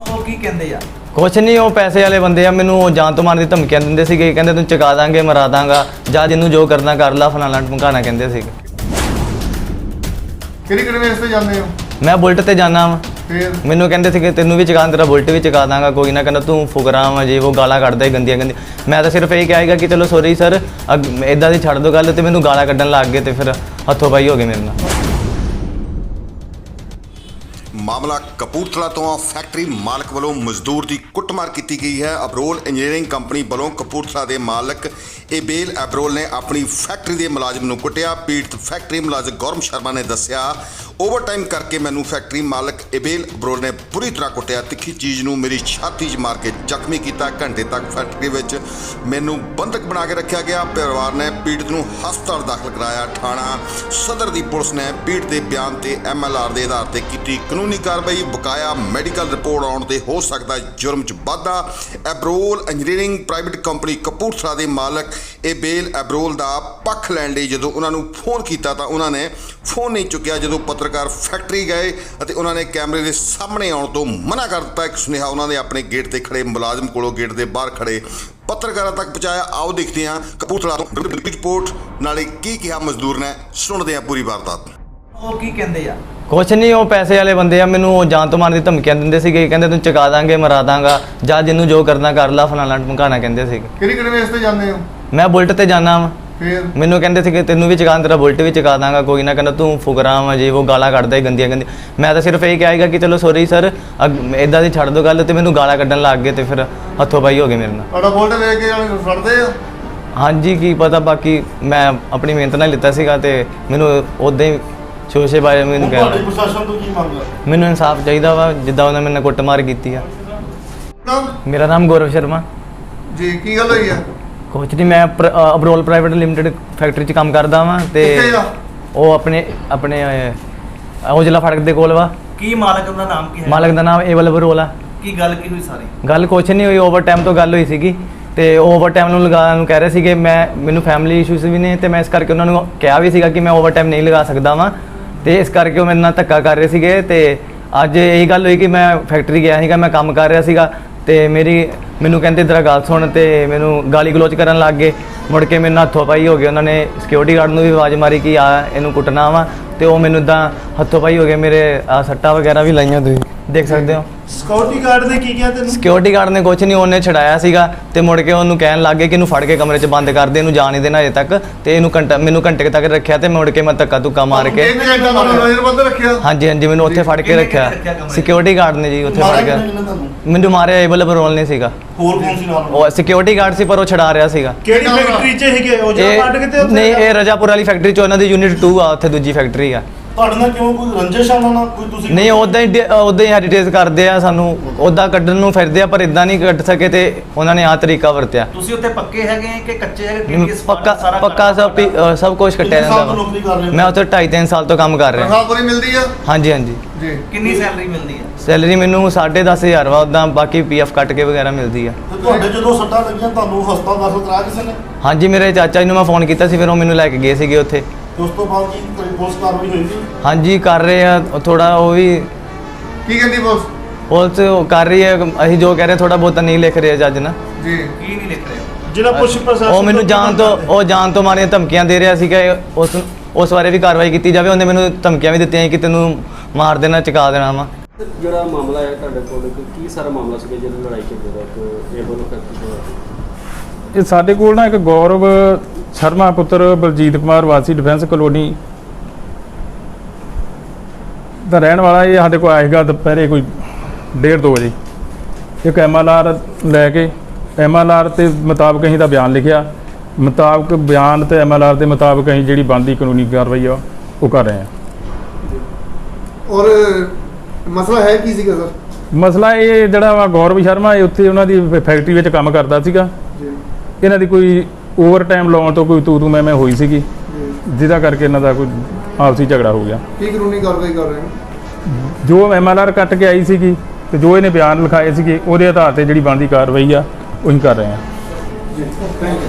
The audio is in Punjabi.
ਉਹ ਕੀ ਕਹਿੰਦੇ ਆ? ਕੁਛ ਨਹੀਂ ਉਹ ਪੈਸੇ ਵਾਲੇ ਬੰਦੇ ਆ। ਮੈਨੂੰ ਉਹ ਜਾਨ ਤੋਂ ਮਾਰਨ ਦੀ ਧਮਕੀਆਂ ਦਿੰਦੇ ਸੀਗੇ। ਕਹਿੰਦੇ ਤੈਨੂੰ ਚੁਕਾ ਦਾਂਗੇ ਮਰਾ ਦਾਂਗਾ। ਜਾਂ ਜਿਹਨੂੰ ਜੋ ਕਰਨਾ ਕਰ ਲਾ ਫਲਾਣਾ ਢਮਕਾਣਾ ਕਹਿੰਦੇ ਸੀਗੇ। ਕਿਹੜੀ ਕਿਹੜੀ ਵੇਸ ਤੇ ਜਾਂਦੇ ਹੋ? ਮੈਂ ਬੁਲਟ ਤੇ ਜਾਣਾ ਵਾ। ਫਿਰ? ਮੈਨੂੰ ਕਹਿੰਦੇ ਸੀਗੇ ਤੈਨੂੰ ਵੀ ਚੁਕਾ ਤੇਰਾ ਬੁਲਟ ਵੀ ਚੁਕਾ ਦਾਂਗਾ। ਕੋਈ ਨਾ ਕਹਿੰਦਾ ਤੂੰ ਫੁਕਰਾ ਵਾ ਜੇ ਉਹ ਗਾਲਾਂ ਕੱਢਦਾ ਹੀ ਗੰਦੀਆਂ ਗੰਦੀਆਂ। ਮੈਂ ਤਾਂ ਸਿਰਫ ਇਹ ਕਹਾਂਗਾ ਕਿ ਚਲੋ ਸੌਰੀ ਸਰ ਇਦਾਂ ਦੀ ਛੱਡ ਦੋ ਗੱਲ ਤੇ ਮੈਨੂੰ ਗਾਲਾਂ ਕੱਢਣ ਲੱਗ ਗਏ ਤੇ ਫਿਰ ਹੱਥੋਂ ਪਾਈ ਹੋ ਗਏ ਮੇਰੇ ਨਾਲ। ਮਾਮਲਾ ਕਪੂਰਥਲਾ ਤੋਂ ਆ। ਫੈਕਟਰੀ ਮਾਲਕ ਵੱਲੋਂ ਮਜ਼ਦੂਰ ਦੀ ਕੁੱਟਮਾਰ ਕੀਤੀ ਗਈ ਹੈ। ਅਬਰੋਲ ਇੰਜੀਨੀਅਰਿੰਗ ਕੰਪਨੀ ਵੱਲੋਂ ਕਪੂਰਥਲਾ ਦੇ ਮਾਲਕ ਇਬੇਲ ਅਬਰੋਲ ਨੇ ਆਪਣੀ ਫੈਕਟਰੀ ਦੇ ਮੁਲਾਜ਼ਮ ਨੂੰ ਕੁੱਟਿਆ। ਪੀੜਤ ਫੈਕਟਰੀ ਮੁਲਾਜ਼ਮ ਗੌਰਮ ਸ਼ਰਮਾ ਨੇ ਦੱਸਿਆ ਓਵਰਟਾਈਮ ਕਰਕੇ ਮੈਨੂੰ ਫੈਕਟਰੀ ਮਾਲਕ ਇਬੇਲ ਅਬਰੋਲ ਨੇ ਬੁਰੀ ਤਰ੍ਹਾਂ ਕੁੱਟਿਆ। ਤਿੱਖੀ ਚੀਜ਼ ਨੂੰ ਮੇਰੀ ਛਾਤੀ 'ਚ ਮਾਰ ਕੇ ਜ਼ਖਮੀ ਕੀਤਾ। ਘੰਟੇ ਤੱਕ ਫੈਕਟਰੀ ਵਿੱਚ ਮੈਨੂੰ ਬੰਦਕ ਬਣਾ ਕੇ ਰੱਖਿਆ ਗਿਆ। ਪਰਿਵਾਰ ਨੇ ਪੀੜਤ ਨੂੰ ਹਸਪਤਾਲ ਦਾਖਲ ਕਰਾਇਆ। ਥਾਣਾ ਸਦਰ ਦੀ ਪੁਲਿਸ ਨੇ ਪੀੜਤ ਦੇ ਬਿਆਨ ਤੇ ਐਮਐਲਆਰ ਦੇ ਆਧਾਰ ਤੇ ਕੀਤੀ ਕਾਨੂੰਨੀ ਕਾਰਵਾਈ। ਬਕਾਇਆ ਮੈਡੀਕਲ ਰਿਪੋਰਟ ਆਉਣ ਤੇ ਹੋ ਸਕਦਾ ਜੁਰਮ 'ਚ ਵਾਧਾ। Abrol engineering private company Kapurthala ਦੇ ਮਾਲਕ ਏਬੇਲ ਐਬਰੋਲ ਦਾ ਪੱਖ ਲੈਣ ਲਈ ਜਦੋਂ ਉਹਨਾਂ ਨੂੰ ਫੋਨ ਕੀਤਾ ਤਾਂ ਉਹਨਾਂ ਨੇ ਫੋਨ ਨਹੀਂ ਚੁੱਕਿਆ। ਜਦੋਂ ਪੱਤਰ ਪੱਤਰਕਾਰ ਫੈਕਟਰੀ ਗਏ ਅਤੇ ਉਹਨਾਂ ਨੇ ਕੈਮਰੇ ਦੇ ਸਾਹਮਣੇ ਆਉਣ ਤੋਂ ਮਨਾ ਕਰ ਦਿੱਤਾ। ਇੱਕ ਸੁਨੇਹਾ ਉਹਨਾਂ ਨੇ ਆਪਣੇ ਗੇਟ ਤੇ ਖੜੇ ਮੁਲਾਜ਼ਮ ਕੋਲੋਂ ਗੇਟ ਦੇ ਬਾਹਰ ਖੜੇ ਪੱਤਰਕਾਰਾਂ ਤੱਕ ਪਹੁੰਚਾਇਆ। ਆਓ ਦੇਖਦੇ ਹਾਂ ਕਪੂਰਥਲਾ ਤੋਂ ਰਿਪੋਰਟ। ਨਾਲੇ ਕੀ ਕਿਹਾ ਮਜ਼ਦੂਰ ਨੇ ਸੁਣਦੇ ਹਾਂ ਪੂਰੀ ਵਾਰਦਾਤ ਉਹ ਕੀ ਕਹਿੰਦੇ ਆ? ਕੁਛ ਨਹੀਂ ਉਹ ਪੈਸੇ ਵਾਲੇ ਬੰਦੇ ਆ। ਮੈਨੂੰ ਉਹ ਜਾਨ ਤੋਂ ਮਾਰਨ ਦੀ ਧਮਕੀਆਂ ਦਿੰਦੇ ਸੀਗੇ। ਕਹਿੰਦੇ ਤੈਨੂੰ ਚੁਕਾ ਦਾਂਗੇ ਮਰਾ ਦਾਂਗਾ। ਜਾਂ ਜਿਹਨੂੰ ਜੋ ਕਰਨਾ ਕਰ ਲਾ। ਫਲਾਣਾ ਢਮਕਾਣਾ ਕਹਿੰਦੇ ਸੀਗੇ। ਕਿਹੜੀ ਕਿਹੜੀ ਵੇਸ ਤੇ ਜਾਂਦੇ ਹੋ? ਮੈਂ ਬੁਲਟ ਤੇ ਜਾਣਾ ਵਾ। ਫਿਰ? ਮੈਨੂੰ ਕਹਿੰਦੇ ਸੀਗੇ ਤੈਨੂੰ ਵੀ ਚੁਕਾ ਤੇਰਾ ਬੁਲਟ ਵੀ ਚੁਕਾ ਦਾਂਗਾ ਕੋਈ ਨਾ। ਕਹਿੰਦਾ ਤੂੰ ਫੁਕਰਾ ਵਾ ਜੇ ਉਹ ਗਾਲਾਂ ਕੱਢਦਾ ਹੀ ਗੰਦੀਆਂ ਗੰਦੀਆਂ। ਮੈਂ ਤਾਂ ਸਿਰਫ ਇਹ ਕਹਾਂਗਾ ਕਿ ਚਲੋ ਸੌਰੀ ਸਰ ਇਦਾਂ ਦੀ ਛੱਡ ਦੋ ਗੱਲ ਤੇ ਮੈਨੂੰ ਗਾਲਾਂ ਕੱਢਣ ਲੱਗ ਗਏ ਤੇ ਫਿਰ ਹੱਥੋਂ ਪਾਈ ਹੋ ਗਏ ਮੇਰੇ ਨਾਲ। ਤੁਹਾਡਾ ਬੋਲਟ ਵੇਖ ਕੇ ਜਾਣੇ ਫੜਦੇ ਆ? ਹਾਂਜੀ ਕੀ ਪਤਾ ਬਾਕੀ ਮੈਂ ਆਪਣੀ ਮਿਹਨਤ ਨਾਲ ਲਿੱਤਾ ਸੀਗਾ ਤੇ ਮੈਨੂੰ ਉਦਾਂ ਹੀ ਸ਼ੋਸ਼ੇ ਬਾਰੇ ਮੈਨੂੰ ਤੁਹਾਡੀ ਕਹਿਣਾ। ਪ੍ਰਸ਼ਾਸਨ ਤੋਂ ਕੀ ਮੰਗ ਹੈ ਮੈਨੂੰ ਇਨਸਾਫ ਚਾਹੀਦਾ ਵਾ ਜਿੱਦਾਂ ਉਹਨਾਂ ਮੇਰੇ ਨਾਲ ਕੁੱਟਮਾਰ ਕੀਤੀ ਆ। ਮੇਰਾ ਨਾਮ ਗੌਰਵ ਸ਼ਰਮਾ। ਜੀ ਕੀ ਗੱਲ ਹੋਈ ਆ? ਕੁਛ ਨਹੀਂ ਮੈਂ ਅਬਰੋਲ ਪ੍ਰਾਈਵੇਟ ਲਿਮਟਿਡ ਫੈਕਟਰੀ 'ਚ ਕੰਮ ਕਰਦਾ ਵਾਂ ਤੇ ਕਿੱਥੇ ਆ? ਉਹ ਆਪਣੇ ਆਪਣੇ ਅ, ਉਹ ਜ਼ਿਲ੍ਹਾ ਫੜਕ ਦੇ ਕੋਲ ਵਾ। ਕੀ ਮਾਲਕ ਦਾ ਨਾਮ ਕੀ ਹੈ? ਮਾਲਕ ਦਾ ਨਾਮ ਏਵਲ ਅਬਰੋਲ ਆ ਕੀ ਗੱਲ ਕੀ ਹੋਈ ਸਾਰੀ? ਗੱਲ ਕੁਛ ਨਹੀਂ ਹੋਈ ਓਵਰ ਟਾਈਮ ਤੋਂ ਗੱਲ ਹੋਈ ਸੀਗੀ ਤੇ ਓਵਰ ਟਾਈਮ ਨੂੰ ਲਗਾਉਣ ਨੂੰ ਕਹਿ ਰਹੇ ਸੀਗੇ ਮੈਂ ਮੈਨੂੰ ਫੈਮਿਲੀ ਇਸ਼ੂਸ ਵੀ ਨੇ ਤੇ ਮੈਂ ਇਸ ਕਰਕੇ ਉਹਨਾਂ ਨੂੰ ਕਿਹਾ ਵੀ ਸੀਗਾ ਕਿ ਮੈਂ ਓਵਰ ਟਾਈਮ ਨਹੀਂ ਲਗਾ ਸਕਦਾ ਵਾਂ ਤੇ ਇਸ ਕਰਕੇ ਉਹ ਮੇਰੇ ਨਾਲ ਧੱਕਾ ਕਰ ਰਹੇ ਸੀਗੇ ਤੇ ਅੱਜ ਇਹ ਗੱਲ ਹੋਈ ਕਿ ਮੈਂ ਫੈਕਟਰੀ ਗਿਆ ਸੀਗਾ ਮੈਂ ਕੰਮ ਕਰ ਰਿਹਾ ਸੀਗਾ ਤੇ ਮੇਰੀ ਮੈਨੂੰ ਕਹਿੰਦੇ ਤੇਰਾ ਗੱਲ ਸੁਣ ਤੇ ਮੈਨੂੰ ਗਾਲੀ ਗਲੋਚ ਕਰਨ ਲੱਗ ਗਏ। ਮੁੜ ਕੇ ਮੈਨੂੰ ਹੱਥੋਂ ਪਾਈ ਹੋ ਗਏ। ਉਹਨਾਂ ਨੇ ਸਿਕਿਉਰਿਟੀ ਗਾਰਡ ਨੂੰ ਵੀ ਆਵਾਜ਼ ਮਾਰੀ ਕਿ ਆ, ਇਹਨੂੰ ਕੁੱਟਣਾ ਵਾ। ਤੇ ਉਹ ਮੈਨੂੰ ਇਦਾਂ ਹੱਥੋਂ ਪਾਈ ਹੋ ਗਏ। ਮੇਰੇ, ਆਹ ਸੱਟਾਂ ਵਗੈਰਾ ਵੀ ਲਾਈਆਂ ਤੁਸੀਂ। ਦੇਖ ਸਕਦੇ ਹੋ। ਸਿਕਿਉਰਿਟੀ ਗਾਰਡ ਨੇ ਕੀ ਕਿਹਾ ਤੈਨੂੰ? ਸਿਕਿਉਰਿਟੀ ਗਾਰਡ ਨੇ ਕੁਝ ਨਹੀਂ ਉਹਨੇ ਛਡਾਇਆ ਸੀਗਾ ਤੇ ਮੁੜ ਕੇ ਉਹਨੂੰ ਕਹਿਣ ਲੱਗ ਗਏ ਕਿ ਇਹਨੂੰ ਫੜ ਕੇ ਕਮਰੇ 'ਚ ਬੰਦ ਕਰ ਦੇ ਇਹਨੂੰ ਜਾਣ ਨਹੀਂ ਦੇਣਾ ਅਜੇ ਤੱਕ ਤੇ ਇਹਨੂੰ ਘੰਟਾ ਮੈਨੂੰ ਘੰਟੇ ਤੱਕ ਰੱਖਿਆ ਤੇ ਮੁੜ ਕੇ ਮੈਂ ਧੱਕਾ ਧੁੱਕਾ ਮਾਰ ਕੇ ਇੱਕ ਘੰਟਾ ਤੁਹਾਨੂੰ ਨਜ਼ਰ ਬੰਦ ਰੱਖਿਆ। ਹਾਂਜੀ ਹਾਂਜੀ ਮੈਨੂੰ ਉੱਥੇ ਫੜ ਕੇ ਰੱਖਿਆ? ਸਿਕਿਉਰਿਟੀ ਗਾਰਡ ਨੇ ਜੀ ਉੱਥੇ ਫੜ ਕੇ। ਮੈਨੂੰ ਮਾਰਿਆ ਏਬਲ ਬਰੋਲ ਨਹੀਂ ਸੀਗਾ। ਹੋਰ ਕੌਣ ਸੀ ਨਾਲ? ਉਹ ਸਿਕਿਉਰਿਟੀ ਗਾਰਡ ਸੀ ਪਰ ਉਹ ਛਡਾ ਰਿਹਾ ਸੀਗਾ। ਕਿਹੜੀ ਫੈਕਟਰੀ 'ਚ ਹੈਗੇ ਉਹ ਜਿਹੜਾ ਇਹ ਕੱਢ ਕੇ ਤੇ ਉੱਥੇ ਨਹੀਂ ਇਹ ਰਜਾਪੁਰ ਵਾਲੀ ਫੈਕਟਰੀ 'ਚ ਉਹਨਾਂ ਦੀ ਯੂਨਿਟ 2 ਆ ਉੱਥੇ ਦੂਜੀ ਫੈਕਟਰੀ ਆ। ਤੁਹਾਡੇ ਨਾਲ ਕਿਉਂ? ਕੋਈ ਰੰਜਿਸ਼ ਆ ਉਹਨਾਂ ਨਾਲ? ਕੋਈ ਤੁਸੀਂ ਨਹੀਂ ਉਦਾਂ ਹੀ ਉਦਾਂ ਹੀ ਹੈਰੀਟੇਜ ਕਰਦੇ ਆ ਸਾਨੂੰ। ਉਦਾਂ ਕੱਢਣ ਨੂੰ ਫਿਰਦੇ ਆ ਪਰ ਇਦਾਂ ਨਹੀਂ ਕੱਢ ਸਕੇ ਤੇ ਉਹਨਾਂ ਨੇ ਆ ਤਰੀਕਾ ਵਰਤਿਆ। ਤੁਸੀਂ ਉੱਥੇ ਪੱਕੇ ਹੈਗੇ ਕਿ ਕੱਚੇ ਹੈਗੇ? ਨਹੀਂ, ਕਿਸ ਪੱਕਾ ਪੱਕਾ ਸਭ ਸਭ ਕੁਝ ਕੱਟਿਆ ਜਾਂਦਾ ਵਾ? ਮੈਂ ਉੱਥੇ 2.5 3 ਸਾਲ ਤੋਂ ਕੰਮ ਕਰ ਰਿਹਾ। ਤਨਖਾਹ ਪੂਰੀ ਮਿਲਦੀ ਆ? ਹਾਂਜੀ ਹਾਂਜੀ। ਜੀ। ਕਿੰਨੀ ਸੈਲਰੀ ਮਿਲਦੀ ਹੈ ਸੈਲਰੀ ਮੈਨੂੰ 10500 ਵਾ ਉਦਾਂ ਬਾਕੀ ਪੀਐਫ ਕੱਟ ਕੇ ਵਗੈਰਾ ਮਿਲਦੀ ਆ। ਤੇ ਤੁਹਾਡੇ ਜਦੋਂ ਸੱਟਾਂ ਲੱਗੀਆਂ ਤੁਹਾਨੂੰ ਹਸਪਤਾਲ ਦਾਖਲ ਕਰਾਇਆ ਕਿਸੇ ਨੇ? ਹਾਂਜੀ ਮੇਰੇ ਚਾਚਾ ਜੀ ਨੂੰ ਮੈਂ ਫੋਨ ਕੀਤਾ ਸੀ ਫਿਰ ਉਹ ਮੈਨੂੰ ਲੈ ਕੇ ਗਏ ਸੀਗੇ ਉੱਥੇ। ਉਸ ਤੋਂ ਬਾਅਦ ਕੀ ਕੋਈ ਪੁਲਿਸ ਕਾਰਵਾਈ ਹੋਈ ਸੀ? ਹਾਂਜੀ ਕਰ ਰਹੇ ਆ। ਥੋੜਾ ਉਹ ਵੀ ਕੀ ਕਹਿੰਦੀ ਬੋਸ ਪੁਲਿਸ ਉਹ ਕਰ ਰਹੀ ਹੈ। ਅਸੀਂ ਜੋ ਕਹਿ ਰਹੇ ਥੋੜਾ ਬਹੁਤਾ ਨਹੀਂ ਲਿਖ ਰਹੇ ਜੱਜ ਨਾ। ਜੀ। ਕੀ ਨਹੀਂ ਲਿਖ ਰਹੇ? ਜਿਹੜਾ ਪੁਲਿਸ ਪ੍ਰਸ਼ਾਸਨ ਉਹ ਮੈਨੂੰ ਜਾਣ ਤੋਂ ਉਹ ਜਾਣ ਤੋਂ ਮਾਰੀਆਂ ਧਮਕੀਆਂ ਦੇ ਰਿਹਾ ਸੀਗਾ। ਇਹ ਉਸ ਉਸ ਬਾਰੇ ਵੀ ਕਾਰਵਾਈ ਕੀਤੀ ਜਾਵੇ। ਉਹਨੇ ਮੈਨੂੰ ਧਮਕੀਆਂ ਵੀ ਦਿੱਤੀਆਂ ਸੀ ਕਿ ਤੈਨੂੰ ਮਾਰ ਦੇਣਾ ਚੁਕਾ ਦੇਣਾ ਵਾ। ਜਿਹੜਾ ਮਾਮਲਾ ਹੈ ਤੁਹਾਡੇ ਕੋਲ ਕਿ ਕੀ ਸਾਰਾ ਮਾਮਲਾ ਸੀਗਾ ਜਿਹੜਾ ਲੜਾਈ ਝਗੜੇ ਦਾ ਕਿ ਏਬਲ ਫੈਕਟਰੀ ਦਾ ਇਹ ਸਾਡੇ ਕੋਲ ਨਾ ਇੱਕ ਗੌਰਵ ਸ਼ਰਮਾ ਪੁੱਤਰ ਬਲਜੀਤ ਕੁਮਾਰ ਵਾਸੀ ਡਿਫੈਂਸ ਕਲੋਨੀ ਦਾ ਰਹਿਣ ਵਾਲਾ ਇਹ ਸਾਡੇ ਕੋਲ ਆਏਗਾ ਦੁਪਹਿਰੇ ਕੋਈ 1:30 ਵਜੇ। ਇੱਕ ਐਮਐਲਆਰ ਲੈ ਕੇ ਐਮਐਲਆਰ ਤੇ ਮੁਤਾਬਕ ਅਸੀਂ ਦਾ ਬਿਆਨ ਲਿਖਿਆ। ਮੁਤਾਬਕ ਬਿਆਨ ਤੇ ਐਮਐਲਆਰ ਦੇ ਮੁਤਾਬਕ ਅਸੀਂ ਜਿਹੜੀ ਬਣਦੀ ਕਾਨੂੰਨੀ ਕਾਰਵਾਈ ਆ ਉਹ ਕਰ ਰਹੇ ਹਾਂ। ਔਰ ਮਸਲਾ ਹੈ ਕੀ ਸੀਗਾ ਸਰ? ਮਸਲਾ ਇਹ ਜਿਹੜਾ ਵਾ ਗੌਰਵ ਸ਼ਰਮਾ ਇਹ ਉੱਥੇ ਉਹਨਾਂ ਦੀ ਫੈਕਟਰੀ ਵਿੱਚ ਕੰਮ ਕਰਦਾ ਸੀਗਾ। ਜੀ। ਇਹਨਾਂ ਦੀ ਕੋਈ ਓਵਰ ਟਾਈਮ ਲਾਉਣ ਤੋਂ ਕੋਈ ਤੂ ਤੂ ਮੈਂ ਮੈਂ ਹੋਈ ਸੀਗੀ। ਜਿਹਦਾ ਕਰਕੇ ਇਹਨਾਂ ਦਾ ਕੋਈ ਆਪਸੀ ਝਗੜਾ ਹੋ ਗਿਆ। ਕੀ ਕਾਨੂੰਨੀ ਕਾਰਵਾਈ ਕਰ ਰਹੇ ਹੋ? ਜੋ ਐਮਐਲਆਰ ਕੱਟ ਕੇ ਆਈ ਸੀਗੀ ਤੇ ਜੋ ਇਹਨੇ ਬਿਆਨ ਲਿਖਾਏ ਸੀਗੇ ਉਹਦੇ ਆਧਾਰ ਤੇ ਜਿਹੜੀ ਬਣਦੀ ਕਾਰਵਾਈ ਆ ਉਹੀ ਕਰ ਰਹੇ ਆ। ਜੀ ਥੈਂਕ ਯੂ